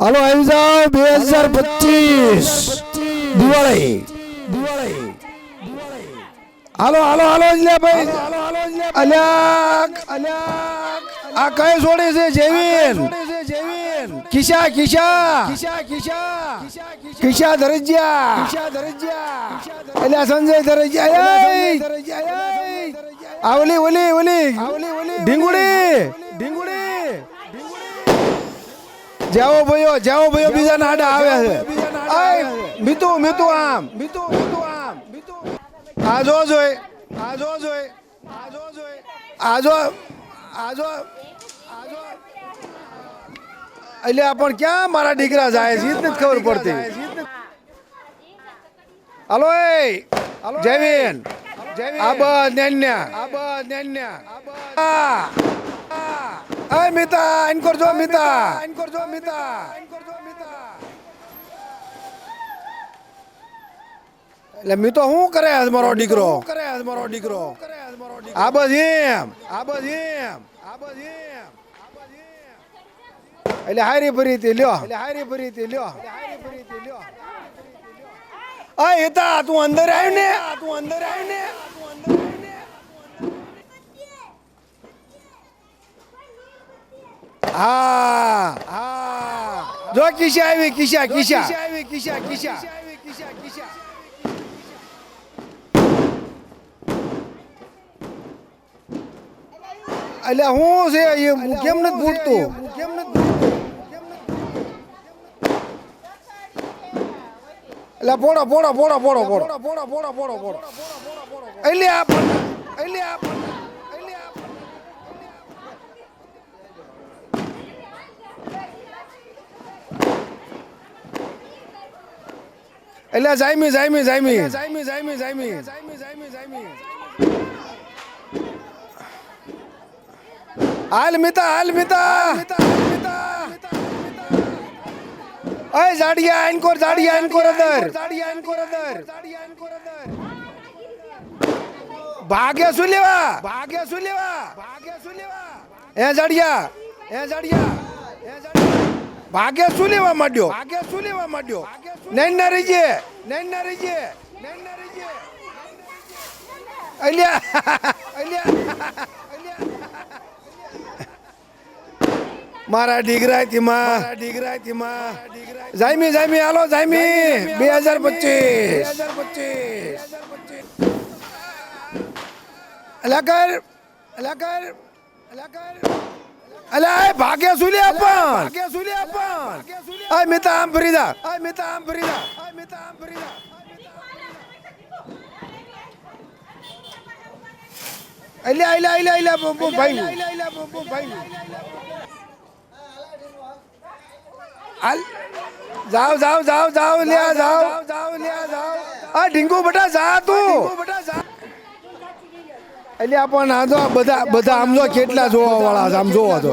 आलो आई जाओ बे हजार पच्चीस दिवाळी दिवाळी आलो आलो हॅलो इल्या बाई अल्याक अल्याक आ काय सोडेसे जेवीन किशा किशा किशा किशा किशा दरज्या किशा दरज्या अल्या संजय दरज्या आवली ओली ओली डिंगुडी ढिंगुडी જેવો ભયો જેવો ભયો બીજા નાડા આવે છે. આય મિતુ મિતુ આમ. મિતુ મિતુ આમ મિતુ. આજો જોઈ. આજો જોઈ. આજો જોઈ. આજો આજો આજો એટલે આપણ ક્યાં મારા દીકરા જાય છે? નથી ખબર પડતી. હલો એ. જયવીન આબ નેન્યા આબ નેન્યા આબ અય મિતા આઈન કરજો મિતા. આઈન કરજો મિતા આઈન કરજો મિતા. એટલે મી તો શું કરે આજ મારો દીકરો? કરે આજ મારો દીકરો? આ બસ એમ. આ બસ એમ. આ બસ એમ. એટલે હારી ભરી તે લ્યો. એટલે હારી ભરી તે લ્યો. લ્યો અય હેતા તું અંદર આવ્યો ને. તું અંદર આવ્યો ને તું અંદર આવ્યો ને હા હા જો કિશા આવી કિશા કિશા આવી કિશા કિશા એટલે હું છે એ કેમ નથી ફૂટતું કેમ નથી એટલે પોડો પોડો પોડો પોડો પોડો પોડો. પોડો પોડો પોડો એટલે આ એટલે આ એટલે આ એટલે જાયમી જાયમી જાયમી. જાયમી જાયમી જાયમી. જાયમી જાયમી જાયમી. હાલ મિતા હાલ મિતા. અય જાડિયા આઈનકોર જાડિયા આઈનકોર અદર જાડિયા આઈનકોર અદર. જાડિયા આઈનકોર અદર. ભાગે શું લેવા? ભાગે શું લેવા? ભાગે શું લેવા? એ જાડિયા. એ જાડિયા એ જાડિયા. ભાગે શું લેવા માંડ્યો? ભાગે શું લેવા માંડ્યો? નૈનારીજી નૈનારીજી નૈનારીજી અલ્યા. અલ્યા. મારા ડીગરાથી માં ડીગરાથી માં જાયમી જાયમી. હાલો જાયમી બે હજાર પચીસ. અલાકાર અલાકાર અલાકાર અલે ભાગ્યા સુલે આપણ ભાગ્યા સુલે આપણ અય મિતા આમ ફરી જા અય મિતા આમ ફરી જા અય મિતા આમ ફરી જા અલે અલે અલે અલે બોમ્બો ભાઈ. અલે અલે બોમ્બો ભાઈ. હાલ. જાવ જાવ જાવ જાવ લ્યા જાવ જાવ લ્યા જાવ આ ઢીંગુ બટા જા તું. એટલે આપણ આ તો બધા બધા આમ જો કેટલા જોવા વાળા આમ જોવા તો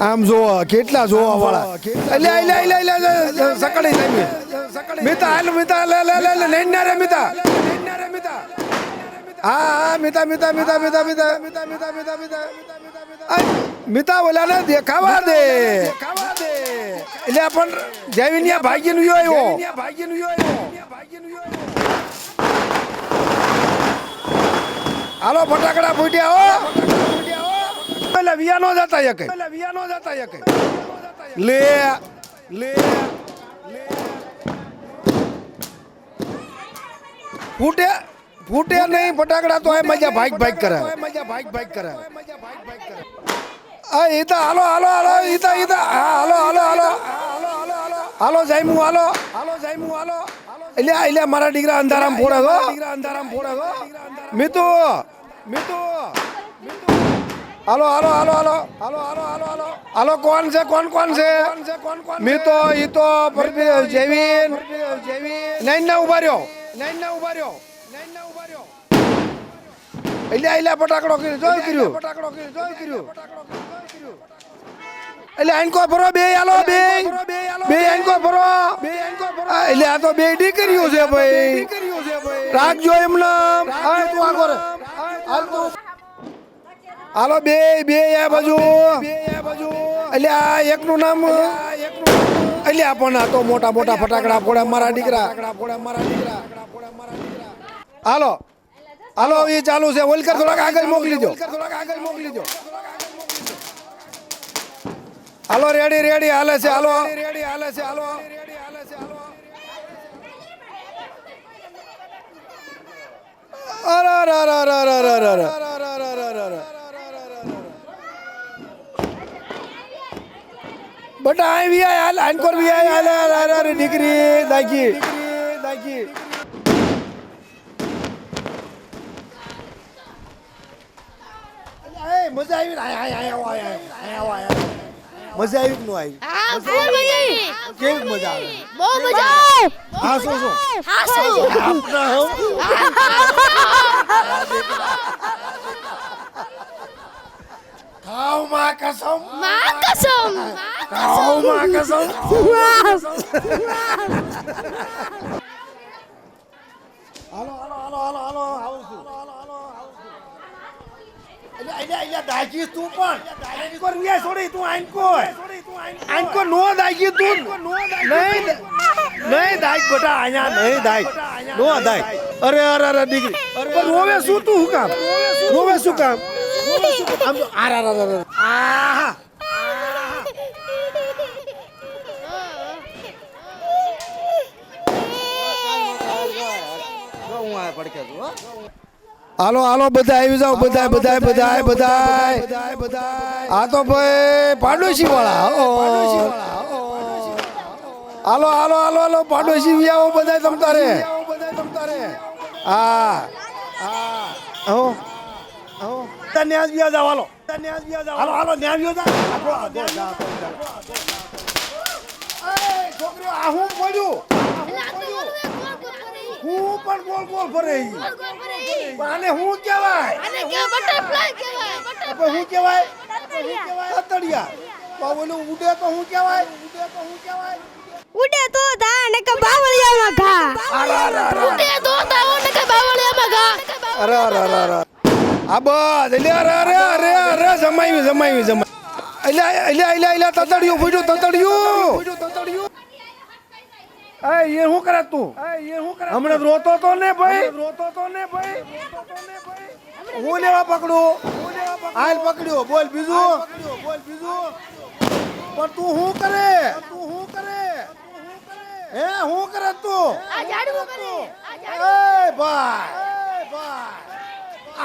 આમ જોવો કેટલા જોવા વાળા એટલે એટલે એટલે એટલે સકડી સાહેબ મિતા હાલ મિતા લે લે લે લે નૈન રે મિતા હા હા મિતા મિતા મિતા મિતા મિતા મિતા મિતા મિતા મિતા મિતા ઓલા ને દેખાવા દે એટલે આપણ જૈવિનિયા ભાગ્યનું યો આવ્યો ભાગ્યનું યો આવ્યો ભાગી નું હાલો ફટાકડા ફૂટ્યા હો. એટલે વિયા નો જતા યકે પેલા વિયા નો જતા યકે લે લે ફૂટે ફૂટે નહીં ફટાકડા તો મજા ભાગ ભાગ કરે મજા ભાગ ભાગ કરે મજા ભાઈક ભાગ કરે. આ ઈતા હાલો હાલો હાલો ઈતા ઈતા હા હાલો હાલો હાલો હાલો હાલો. હાલો હાલો જાયમુ હાલો. હાલો જાયમુ હાલો એટલે એટલે મારા દીકરા અંધારામ ફોડે છો દીકરા અંધારામ ફોડે છો મિતુ મિતુ! હાલો હાલો હાલો હાલો. હાલો હાલો હાલો હાલો. હાલો કોણ છે? કોણ કોણ છે? મિતો ઈતો પરબી જેવીન જેવીન નૈન ના ઊભા રહ્યો. નૈન ના ઊભા રહ્યો. નૈન ના ઊભા રહ્યો. એટલે એટલે ફટાકડો કર્યો. જોઈ કર્યું? ફટાકડો કર્યો. જોઈ કર્યું? એટલે આઈનકો ભરો? બે આલો બે. બે આઈનકો ભરો? બે આઈનકો ભરો? એટલે આ તો બે દીકરીઓ છે ભાઈ. રાખજો એમને હા તું આગળ હાલ. હાલો બે બે આ બાજુ. એટલે આ એકનું નામ એકનું અલ્યા પણ આ તો મોટા મોટા ફટાકડા ફોડે મારા દીકરા. હાલો. હાલો એ ચાલુ છે. ઓલકર થોડાક આગળ મોકલી દો. આગળ મોકલી દો. હાલો રેડી રેડી હાલે છે હાલો. રેડી હાલે છે હાલો રેડી હાલે છે હાલો. બટા આ બી હાલ આનકોર બી હાલ હાલ હાલ દીકરી દાગી. દાગી મજા આવી મજા આવી કે મજા આવે? બહુ મજા આવે? હા શું શું હા શું આપના હો ખાવમાં કસમમાં કસમ ખાવમાં કસમ હાલો હાલો હાલો હાલો હાલો આવું છું છું દાગી તું પણ. છોડી તું આઈનકોર આઈનકોર નો દાગી તું. નહીં નહીં દાગ બેટા અહીંયા નહીં દાગ નો દાગ અરે અરે અરે દીકરી. અરે રોવે શું તું હું કામ? રોવે શું કામ? આમ તો આર આર. આહા. હાલો હાલો બધા આવી જાઓ બધા બધા બધા બધા બધા આ તો ભાઈ પાડોશી વાળા હાલો હાલો હાલો હાલો પાડોશી બી આવો બધા તમતારે હા. હો. હો તને આજ બી જાવ હાલો. તને આજ બી જાવ હાલો હાલો ન્યા બી જાવ છોકરીઓ આ હું પડ્યું હું પણ ગોલ ગોલ ફરે આને હું કહેવાય? હું કહેવાય? કતડિયા ઓલું ઉડે તો હું કહેવાય? ઉડે તો હું કેવાય ઉડે તો ધા ને કે બાવળિયામાં ઘા. અરે અરે અરે ઉડે તો ને કે બાવળિયામાં ઘા. અરે અરે અરે અરે. આ બસ એટલે અરે અરે અરે અરે જમાવી જમાવી જમાવી એટલે એટલે એટલે એટલે તતડિયું ફૂટ્યું તતડિયું. એ શું કરે તું? એ હમણાં રોતો તો ને ભાઈ રોતો તો ને ભાઈ? હું લેવા પકડું? હાલ પકડ્યો બોલ બીજું. બોલ બીજું પણ તું શું કરે તું શું કરે? હે હું કરે તું? આ ઝાડવું કરે. આ ઝાડવું એ ભાઈ ભાઈ.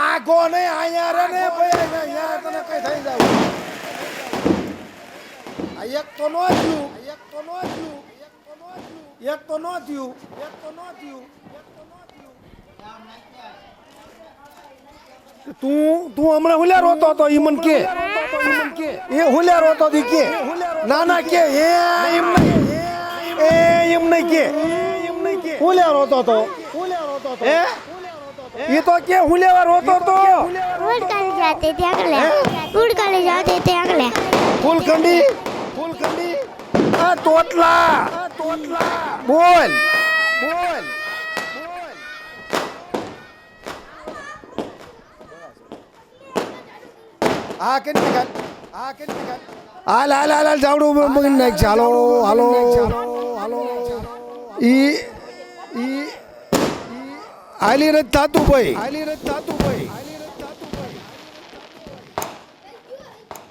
આગો નહીં અહીંયા રે ને ભાઈ અહીંયા તને કઈ થઈ જાય. આ એક તો નો થયું. એક તો નો થયું. એક તો નો થયું. એક તો નો થયું તું તું હમણાં હુલ્યા રોતો હતો ઈ મન કે. એ હુલ્યા રોતો હતી કે. ના ના કે. એ એમ નહીં. એ એમ નહીં કે હુલ્યા રોતો તો એ ये तो क्या हुले और रोतो तो फूल कर जाते थे अगले फूल कर जाते थे अगले फूल कंडी फूल कंडी आ तोटला तोटला बोल बोल આ કે આ કે આ લાલ લાલ જાવડું મગન નાખ ચાલો હાલો હાલો. ઈ ઈ આલી રજ તાતું ભાઈ. આલી રજ તાતું ભાઈ.